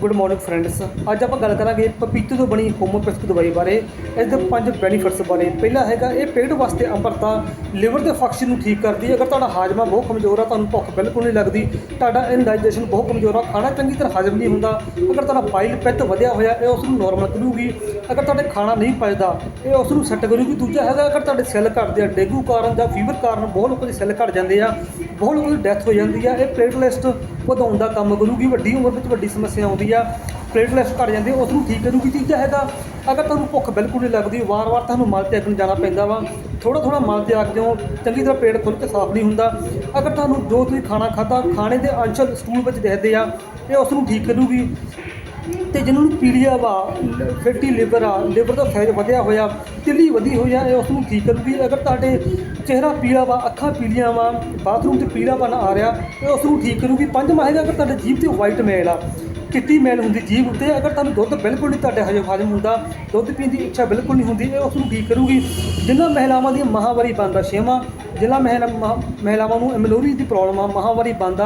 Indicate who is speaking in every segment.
Speaker 1: Good morning friends ਅੱਜ ਆਪਾਂ ਗੱਲ ਕਰਾਂਗੇ ਪਪੀਤੇ ਤੋਂ ਬਣੀ ਹੋਮੋਪੈਥਿਕ ਦਵਾਈ ਬਾਰੇ। ਇਸ ਦੇ ਪੰਜ ਬੈਨੀਫਿਟਸ ਬਾਰੇ। ਪਹਿਲਾ ਹੈਗਾ, ਇਹ ਪੇਟ ਵਾਸਤੇ ਅੰਮ੍ਰਿਤਾ ਲਿਵਰ ਦੇ ਫੰਕਸ਼ਨ ਨੂੰ ਠੀਕ ਕਰਦੀ ਹੈ। ਅਗਰ ਤੁਹਾਡਾ ਹਾਜ਼ਮਾ ਬਹੁਤ ਕਮਜ਼ੋਰ ਆ, ਤੁਹਾਨੂੰ ਭੁੱਖ ਬਿਲਕੁਲ ਨਹੀਂ ਲੱਗਦੀ, ਤੁਹਾਡਾ ਇਨਡਾਈਜੈਸ਼ਨ ਬਹੁਤ ਕਮਜ਼ੋਰ ਆ, ਖਾਣਾ ਚੰਗੀ ਤਰ੍ਹਾਂ ਹਾਜ਼ਮ ਨਹੀਂ ਹੁੰਦਾ। ਅਗਰ ਤੁਹਾਡਾ ਬਾਈਲ ਪਿੱਤ ਵਧਿਆ ਹੋਇਆ, ਇਹ ਉਸ ਨੂੰ ਨਾਰਮਲ ਕਰੂਗੀ। ਅਗਰ ਤੁਹਾਡੇ ਖਾਣਾ ਨਹੀਂ ਪਚਦਾ, ਇਹ ਉਸ ਨੂੰ ਸੈੱਟ ਕਰੂਗੀ। ਦੂਜਾ ਹੈਗਾ, ਅਗਰ ਤੁਹਾਡੇ ਸੈੱਲ ਘਟਦੇ ਆ, ਡੇਂਗੂ ਕਾਰਨ ਜਾਂ ਫੀਵਰ ਕਾਰਨ, ਬਹੁਤ ਲੋਕਾਂ ਦੇ ਸੈੱਲ ਘਟ ਜਾਂਦੇ ਆ। ਬਹੁਤ ਲੋਕਾਂ ਦੀ ਡੈਥ ਹੋ ਜਾਂਦੀ ਆ, ਇਹ ਪਲੇਟਲਿਸਟ ਵਧਾਉਣ ਦਾ ਕੰਮ ਕਰੂਗੀ, ਵੱਡੀ ਉਮਰ ਵਿੱਚ ਵੱਡੀ ਸਮੱਸਿਆ ਆਉਂਦੀ ਆ ਪਲੇਟਲਿਸਟ ਘਟ ਜਾਂਦੇ ਉਸ ਨੂੰ ਠੀਕ ਕਰੂਗੀ ਤੀਜਾ ਹੈਗਾ ਅਗਰ ਤੁਹਾਨੂੰ ਭੁੱਖ ਬਿਲਕੁਲ ਨਹੀਂ ਲੱਗਦੀ, ਵਾਰ-ਵਾਰ ਤੁਹਾਨੂੰ ਮਲ ਤਿਆਗਣ ਜਾਣਾ ਪੈਂਦਾ ਵਾ ਥੋੜਾ ਥੋੜਾ ਮਲ ਤਿਆਗਦੇ ਹੋ ਚੰਗੀ ਤਰ੍ਹਾਂ ਪੇਟ ਖੁੱਲ੍ਹ ਕੇ ਸਾਫ਼ ਨਹੀਂ ਹੁੰਦਾ। ਅਗਰ ਤੁਹਾਨੂੰ ਜੋ ਤੁਸੀਂ ਖਾਣਾ ਖਾਧਾ, ਖਾਣੇ ਦੇ ਅੰਸ਼ ਸਟੂਲ ਵਿੱਚ ਦਿਖਦੇ ਆ, ਇਹ ਉਸ ਨੂੰ ਠੀਕ ਕਰੂਗੀ। ਤੇ ਜਿਹਨਾਂ ਨੂੰ ਪੀਲੀਆ ਵਾ, ਫੈਟੀ ਲਿਵਰ ਆ, ਲਿਵਰ ਦਾ ਸਾਈਜ਼ ਵਧਿਆ ਹੋਇਆ, ਤਿੱਲੀ ਵਧੀ ਹੋਈ ਆ, ਇਹ ਉਸ ਨੂੰ ਠੀਕ ਕਰੂਗੀ ਅਗਰ ਤੁਹਾਡੇ ਚਿਹਰਾ ਪੀਲਾ ਵਾ, ਅੱਖਾਂ ਪੀਲੀਆਂ ਵਾ ਬਾਥਰੂਮ 'ਚ ਪੀਲਾਪਨ ਆ ਰਿਹਾ, ਇਹ ਉਸ ਨੂੰ ਠੀਕ ਕਰੂਗੀ। ਪੰਜ ਹੈਗਾ ਅਗਰ ਤੁਹਾਡੇ ਜੀਭ ਤੇ ਵਾਈਟ ਮੈਲ ਆ, ਚਿੱਟੀ ਮੈਲ ਹੁੰਦੀ ਜੀਭ ਉੱਤੇ, ਅਗਰ ਤੁਹਾਨੂੰ ਦੁੱਧ ਬਿਲਕੁਲ ਨਹੀਂ ਤੁਹਾਡੇ ਹਜਮ ਹਜਮ ਹੁੰਦਾ, ਦੁੱਧ ਪੀਣ ਦੀ ਇੱਛਾ ਬਿਲਕੁਲ ਨਹੀਂ ਹੁੰਦੀ, ਇਹ ਉਸ ਨੂੰ ਠੀਕ ਕਰੂਗੀ। ਜਿਨ੍ਹਾਂ ਮਹਿਲਾਵਾਂ ਦੀਆਂ ਮਹਾਵਾਰੀ ਬੰਦ ਛੇਵਾਂ, ਜਿਨ੍ਹਾਂ ਮਹਿਲਾ ਮਹਾ- ਮਹਿਲਾਵਾਂ ਨੂੰ ਐਮਲੋਰੀ ਦੀ ਪ੍ਰੋਬਲਮ ਆ, ਮਹਾਵਾਰੀ ਬੰਦ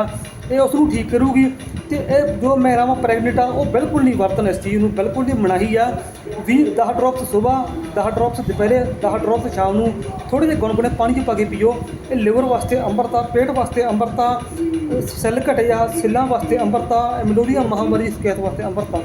Speaker 1: ਆ ਇਹ ਉਸ ਨੂੰ ਠੀਕ ਕਰੂਗੀ ਤੇ ਇਹ ਜੋ ਮਹਿਲਾਵਾਂ ਪ੍ਰੈਗਨੈਂਟ ਆ, ਉਹ ਬਿਲਕੁਲ ਨਹੀਂ ਵਰਤਣ ਇਸ ਚੀਜ਼ ਨੂੰ, ਬਿਲਕੁਲ ਨਹੀਂ ਮਨਾਹੀ ਆ। 20 10 ਡ੍ਰੌਪਸ ਸਵੇਰ 10 ਡ੍ਰੌਪਸ ਦੁਪਹਿਰੇ 10 ਡ੍ਰੌਪਸ ਸ਼ਾਮ ਨੂੰ ਥੋੜੇ ਜਿਹੇ ਗੁਣਗੁਣੇ ਪਾਣੀ 'ਚ ਪਾ ਕੇ ਪੀਓ। ਇਹ ਲਿਵਰ ਵਾਸਤੇ ਅੰਮ੍ਰਿਤਾ ਪੇਟ ਵਾਸਤੇ ਅੰਮ੍ਰਿਤਾ ਸੈੱਲ ਘਟਿਆ, ਸਿੱਲਾਂ ਵਾਸਤੇ ਅੰਮ੍ਰਿਤਾ ਐਮਲੋਰੀਆ ਮਹਾਮਾਰੀ ਦੀ ਸ਼ਿਕਾਇਤ ਵਾਸਤੇ ਅੰਮ੍ਰਿਤਾ